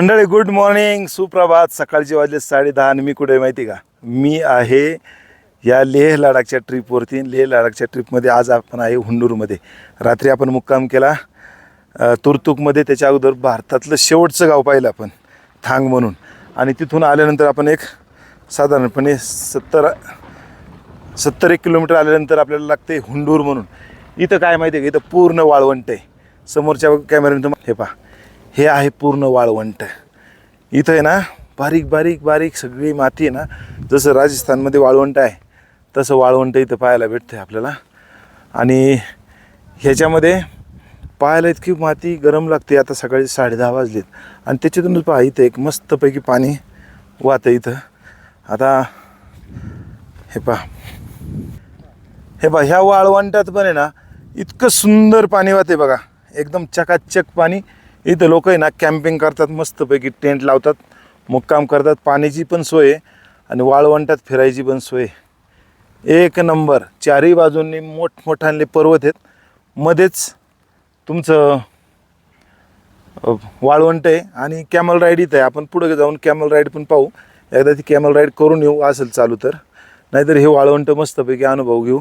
मंडळी good morning सुप्रभात. सकाळचे वाजले साडेदहा आणि मी कुठे आहे माहिती का? मी आहे या लेह लडाखच्या ट्रिपवरती लेह लडाखच्या ट्रिपमध्ये आज आपण आहे हुंडूरमध्ये. रात्री आपण मुक्काम केला. तुर्तुकमध्ये त्याच्या अगोदर भारतातलं शेवटचं गाव पाहिलं आपण थांग म्हणून. आणि तिथून आल्यानंतर आपण एक साधारणपणे सत्तर सत्तर एक किलोमीटर आल्यानंतर आपल्याला लागते हुंडूर म्हणून. इथं काय माहिती आहे का? इथं पूर्ण वाळवंट आहे. समोरच्या कॅमेऱ्याने तुम्हाला हे पहा. हे आहे पूर्ण वाळवंट. इथं आहे ना बारीक बारीक बारीक सगळी माती आहे ना जसं राजस्थानमध्ये वाळवंट आहे तसं वाळवंट इथं पाहायला भेटतं आहे आपल्याला. आणि ह्याच्यामध्ये पाहायला इतकी माती गरम लागते आता सकाळी साडे दहा वाजलेत. आणि त्याच्यातूनच पहा इथं एक मस्तपैकी पाणी वाहतं इथं. आता हे पहा. हे पहा ह्या वाळवंटात पण आहे ना इतकं सुंदर पाणी वाहते बघा. एकदम चकाचक पाणी इथं लोक आहे ना कॅम्पिंग करतात मस्तपैकी टेंट लावतात मुक्काम करतात पाण्याची पण सोय आहे आणि वाळवंटात फिरायची पण सोय एक नंबर चारही बाजूंनी मोठमोठाले पर्वत आहेत. मध्येच तुमचं वाळवंट आहे आणि कॅमल राईड इथं आहे. आपण पुढे जाऊन कॅमल राईड पण पाहू. एकदा ती कॅमल राईड करून येऊ असेल चालू तर. नाहीतर हे वाळवंट मस्तपैकी अनुभव घेऊ.